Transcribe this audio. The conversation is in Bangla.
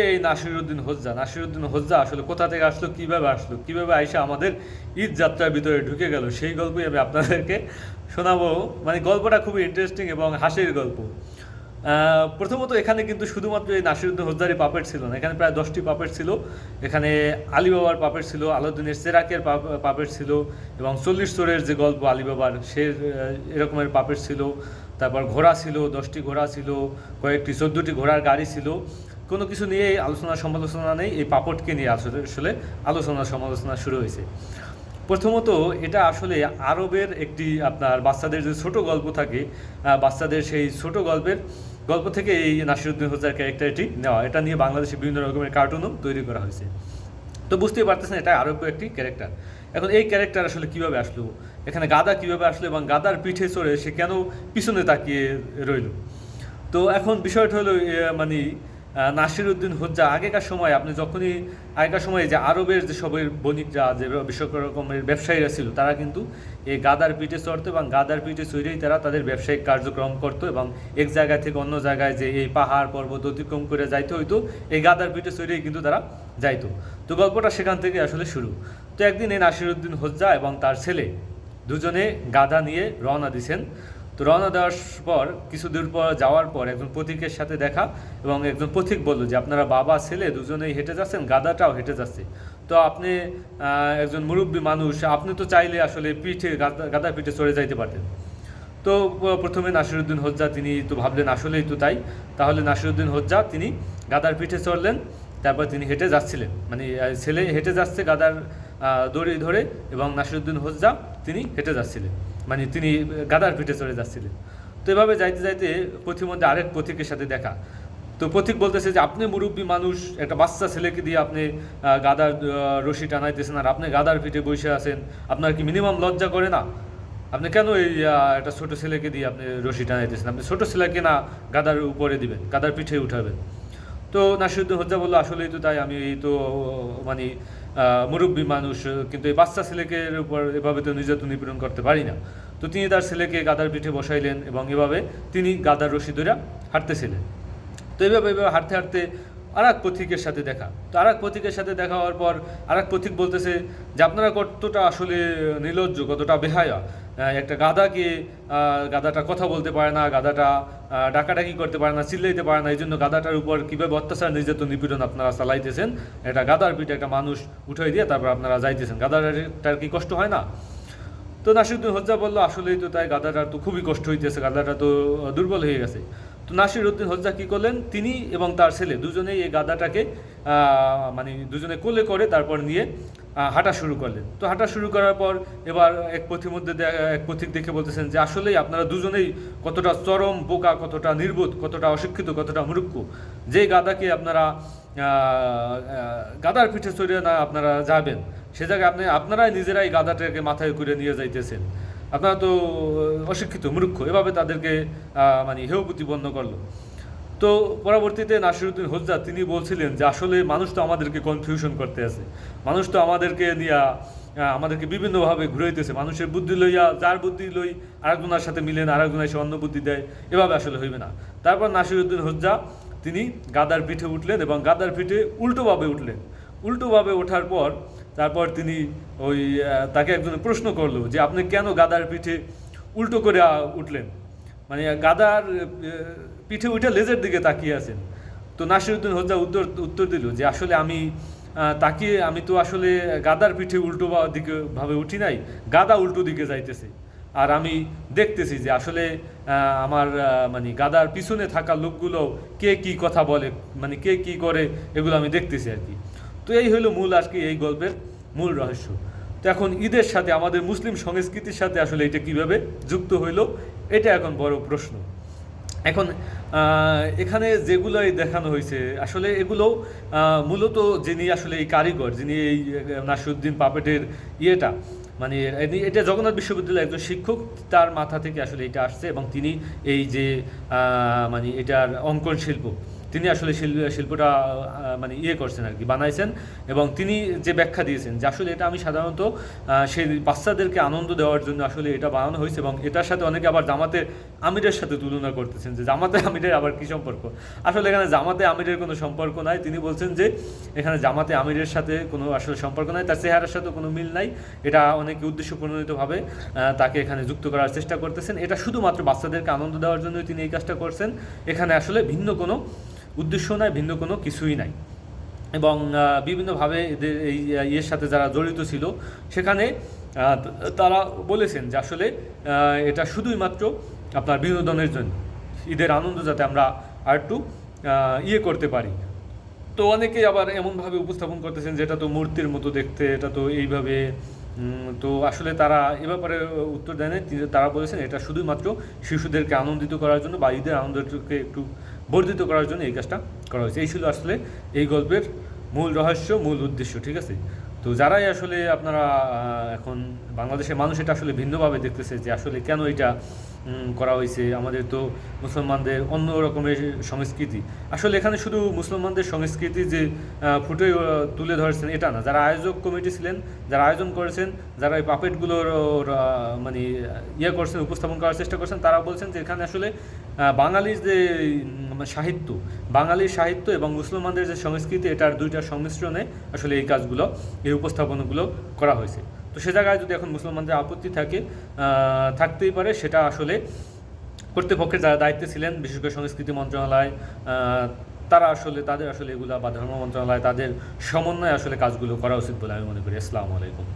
এই নাসিরুদ্দিন হোজ্জা নাসিরুদ্দিন হোজ্জা আসলে কোথা থেকে আসলো, কীভাবে আসলো, কীভাবে আইসে আমাদের ঈদ যাত্রার ভিতরে ঢুকে গেল, সেই গল্পই আমি আপনাদেরকে শোনাবো। মানে গল্পটা খুবই ইন্টারেস্টিং এবং হাসির গল্প। প্রথমত এখানে কিন্তু শুধুমাত্র এই নাসিরুদ্দিন হোজ্জারই পাপেট ছিল না, এখানে প্রায় দশটি পাপেট ছিল। এখানে আলিবাবার পাপেট ছিল, আলাউদ্দিনের সেরাকের পাপ- পাপেট ছিল এবং চল্লিশ চোরের যে গল্প আলিবাবার সে এরকমের পাপেট ছিল। তারপর ঘোড়া ছিল, দশটি ঘোড়া ছিল, কয়েকটি, চোদ্দোটি ঘোড়ার গাড়ি ছিল। কোনো কিছু নিয়ে এই আলোচনা সমালোচনা নেই, এই পাপটকে নিয়ে আসলে আসলে আলোচনা সমালোচনা শুরু হয়েছে। প্রথমত এটা আসলে আরবের একটি আপনার বাচ্চাদের যে ছোট গল্প থাকে বাচ্চাদের সেই ছোট গল্পের গল্প থেকে এই নাসিরুদ্দিন হোজার ক্যারেক্টারটি নেওয়া। এটা নিয়ে বাংলাদেশে বিভিন্ন রকমের কার্টুনও তৈরি করা হয়েছে। তো বুঝতেই পারতেছেন এটা আরব্য একটি ক্যারেক্টার এখন এই ক্যারেক্টার আসলে কীভাবে আসলো? এখানে গাদা কীভাবে আসলো এবং গাদার পিঠে চড়ে সে কেন পিছনে তাকিয়ে রইল? তো এখন বিষয়টা হলো মানে আহ, নাসিরউদ্দিন হোজ্জা আগেকার সময় আপনি যখনই আগেকার সময়ে যে আরবের যে সবের বণিকরা যে বিশ্ব রকমের ব্যবসায়ীরা ছিল তারা কিন্তু এই গাদার পিঠে চড়তো এবং গাদার পিঠে চড়েই তারা তাদের ব্যবসায়িক কার্যক্রম করতো এবং এক জায়গা থেকে অন্য জায়গায় যে এই পাহাড় পর্বত অতিক্রম করে যাইতে হইতো এই গাদার পিঠে চড়েই কিন্তু তারা যাইতো। তো গল্পটা সেখান থেকে আসলে শুরু। তো একদিন এই নাসিরউদ্দিন হোজ্জা এবং তার ছেলে দুজনে গাধা নিয়ে রওনা দিছেন। তো রওনা দেওয়ার পর, কিছু দূর পর যাওয়ার পর একজন পথিকের সাথে দেখা এবং একজন পথিক বলল যে, আপনারা বাবা, ছেলে দুজনেই হেঁটে যাচ্ছেন গাদাটাও হেঁটে যাচ্ছে। তো আপনি একজন মুরব্বী মানুষ, আপনি তো চাইলে আসলে পিঠে গাদা গাদার পিঠে চড়ে যাইতে পারতেন। তো প্রথমে নাসিরুদ্দিন হোজ্জা, তিনি তো ভাবলেন আসলেই তো তাই। তাহলে নাসিরুদ্দিন হোজ্জা, তিনি গাদার পিঠে চড়লেন, তারপর তিনি হেঁটে যাচ্ছিলেন। মানে ছেলে হেঁটে যাচ্ছে গাদার দড়ি ধরে এবং নাসিরুদ্দিন হোজ্জা, তিনি হেঁটে যাচ্ছিলেন। মানে তিনি গাদার পিঠে চড়ে যাচ্ছিলেন। তো এভাবে যাইতে যাইতে পথিমধ্যে আরেক পথিকের সাথে দেখা। তো পথিক বলতেছে যে, আপনি মুরব্বী মানুষ, একটা বাচ্চা ছেলেকে দিয়ে আপনি গাদার রশি টানাইতেছেন আর আপনি গাদার পিঠে বসে আছেন, আপনার কি মিনিমাম লজ্জা করে না? আপনি কেন এই একটা ছোট ছেলেকে দিয়ে আপনি রশি টানাইতেছেন? আপনি ছোট ছেলেকে না গাদার উপরে দিবেন, গাদার পিঠে উঠাবেন। তো নাসিরুদ্দিন হজ্জা বলল, আসলেই তো তাই, আমি এই তো মানে মুরব্বী মানুষ, কিন্তু এই বাচ্চা ছেলেকে উপর, এভাবে তো নির্যাতন নিপীড়ন করতে পারি না। তো তিনি তার ছেলেকে গাদার পিঠে বসাইলেন এবং এভাবে তিনি গাদার রশি ধরে হাঁটতেছিলেন। তো এইভাবে এভাবে হাঁটতে হাঁটতে আর এক পথিকের সাথে দেখা। তো আর এক পথিকের সাথে দেখা হওয়ার পর আর এক পথিক বলতেছে যে, আপনারা কতটা আসলে নির্লজ্জ কতটা বেহায়া একটা গাদাকে গাদাটা কথা বলতে পারে না, গাদাটা ডাকাডাকি করতে পারে না, চিল্লাইতে পারে না এই জন্য গাদাটার উপর কীভাবে অত্যাচার, নির্যাতন, নিপীড়ন আপনারা চালাইতেছেন একটা গাদার পিঠে একটা মানুষ উঠাই দিয়ে তারপর আপনারা যাইতেছেন। গাধাটার কি কষ্ট হয় না? তো নাসিরুদ্দিন হজ্জা বলল, আসলেই তো তাই, গাদাটার তো খুবই কষ্ট হইতেছে, গাদাটা তো দুর্বল হয়ে গেছে। তো নাসির উদ্দিন হজ্জা কী করলেন, তিনি এবং তার ছেলে দুজনেই এই গাদাটাকে মানে দুজনে কোলে করে তারপর নিয়ে হাঁটা শুরু করলেন। তো হাঁটা শুরু করার পর এবার এক পথির মধ্যে এক পথিক দেখে বলতেছেন যে, আসলেই আপনারা দুজনেই কতটা চরম বোকা, কতটা নির্বোধ, কতটা অশিক্ষিত, কতটা মূর্খ। যে গাদাকে আপনারা গাদার পিঠে চড়িয়ে না আপনারা যাবেন, সে জায়গায় আপনি, আপনারাই নিজেরাই গাদাটাকে মাথায় করে নিয়ে যাইতেছেন। আপনারা তো অশিক্ষিত, মূর্খ। এভাবে তাদেরকে মানে হেউ প্রতিপন্ন করল। তো পরবর্তীতে নাসিরুদ্দিন হোজ্জা, তিনি বলছিলেন যে আসলে মানুষ তো আমাদেরকে কনফিউশন করতে আছে। মানুষ তো আমাদেরকে নিয়ে আমাদেরকে বিভিন্নভাবে ঘুরাইতেছে। মানুষের বুদ্ধি লইয়া, যার বুদ্ধি লই আরেকজনের সাথে মিলেন আরেকজন এসে অন্য বুদ্ধি দেয়, এভাবে আসলে হইবে না। তারপর নাসিরুদ্দিন হোজ্জা, তিনি গাদার পিঠে উঠলেন এবং গাদার পিঠে উল্টোভাবে উঠলেন। উল্টোভাবে ওঠার পর, তারপর তিনি ওই তাকে একজন প্রশ্ন করল যে, আপনি কেন গাদার পিঠে উল্টো করে উঠলেন? মানে গাদার পিঠে উঠে লেজের দিকে তাকিয়ে আছেন। তো নাসিরুদ্দিন হোজ্জা উত্তর উত্তর দিল যে, আসলে আমি তাকিয়ে, আমি তো আসলে গাদার পিঠে উল্টো দিকে ভাবে উঠি নাই, গাদা উল্টো দিকে যাইতেছে। আর আমি দেখতেছি যে, আসলে আমার মানে গাদার পিছনে থাকা লোকগুলো কে কি কথা বলে মানে কে কি করে, এগুলো আমি দেখতেছি আর কি। তো এই হলো মূল আজকে এই গল্পের মূল রহস্য। তো এখন ঈদের সাথে আমাদের মুসলিম সংস্কৃতির সাথে আসলে এটা কীভাবে যুক্ত হইল, এটা এখন বড় প্রশ্ন। এখন এখানে যেগুলোই দেখানো হয়েছে আসলে এগুলো মূলত যিনি আসলে এই কারিগর, যিনি এই নাসিরুদ্দিন পাপেটের ইয়েটা মানে এটা জগন্নাথ বিশ্ববিদ্যালয়ের একজন শিক্ষক, তার মাথা থেকে আসলে এটা আসছে এবং তিনি এই যে মানে এটার অঙ্কন শিল্প তিনি আসলে শিল- শিল্পটা মানে ইয়ে করছেন আর কি, বানাইছেন এবং তিনি যে ব্যাখ্যা দিয়েছেন যে আসলে এটা আমি সাধারণত সেই বাচ্চাদেরকে আনন্দ দেওয়ার জন্য আসলে এটা বানানো হয়েছে এবং এটার সাথে অনেকে আবার জামাতে আমিরের সাথে তুলনা করতেছেন যে জামাতে আমিরের আবার কি সম্পর্ক? আসলে এখানে জামাতে আমিরের কোনো সম্পর্ক নাই। তিনি বলছেন যে এখানে জামাতে আমিরের সাথে কোনো আসলে সম্পর্ক নাই, তার চেহারার সাথে কোনো মিল নাই। এটা অনেকে উদ্দেশ্য প্রণোদিতভাবে তাকে এখানে যুক্ত করার চেষ্টা করতেছেন। এটা শুধুমাত্র বাচ্চাদেরকে আনন্দ দেওয়ার জন্যই তিনি এই কাজটা করছেন। এখানে আসলে ভিন্ন কোনো উদ্দেশ্য নাই ভিন্ন কোনো কিছুই নাই। এবং বিভিন্নভাবে এদের এই ইয়ের সাথে যারা জড়িত ছিল, সেখানে তারা বলেছেন যে আসলে এটা শুধুই মাত্র আপনার বিনোদনের জন্য। ঈদের আনন্দ যাতে আমরা আর একটু ইয়ে করতে পারি। তো অনেকেই আবার এমনভাবে উপস্থাপন করতেছেন যে এটা তো মূর্তির মতো দেখতে, এটা তো এইভাবে তো আসলে তারা এ ব্যাপারে উত্তর দেয় তারা বলেছেন এটা শুধুমাত্র শিশুদেরকে আনন্দিত করার জন্য বা ঈদের আনন্দকে একটু বর্ধিত করার জন্য এই কাজটা করা হয়েছে। এই ছিল আসলে এই গল্পের মূল রহস্য, মূল উদ্দেশ্য, ঠিক আছে? তো যারাই আসলে আপনারা এখন বাংলাদেশের মানুষ এটা আসলে ভিন্নভাবে দেখতেছে যে আসলে কেন এটা করা হয়েছে। আমাদের তো মুসলমানদের অন্য রকমের সংস্কৃতি। আসলে এখানে শুধু মুসলমানদের সংস্কৃতি যে ফুটে তুলে ধরেছেন এটা না। যারা আয়োজক কমিটি ছিলেন, যারা আয়োজন করেছেন, যারা এই পাপেটগুলোর মানে ইয়ে করছেন, উপস্থাপন করার চেষ্টা করছেন, তারা বলছেন যে এখানে আসলে বাঙালির যে সাহিত্য বাঙালির সাহিত্য এবং মুসলমানদের যে সংস্কৃতি, এটার দুইটার সংমিশ্রণে আসলে এই কাজগুলো, এই উপস্থাপনগুলো করা হয়েছে। তো সে জায়গায় যদি এখন মুসলমানদের আপত্তি থাকে থাকতেই পারে, সেটা আসলে কর্তৃপক্ষের যারা দায়িত্বে ছিলেন, বিশেষ করে সংস্কৃতি মন্ত্রণালয় তারা আসলে, তাদের আসলে এগুলা বা ধর্ম মন্ত্রণালয়, তাদের সমন্বয়ে আসলে কাজগুলো করা উচিত বলে আমি মনে করি। আসসালামু আলাইকুম।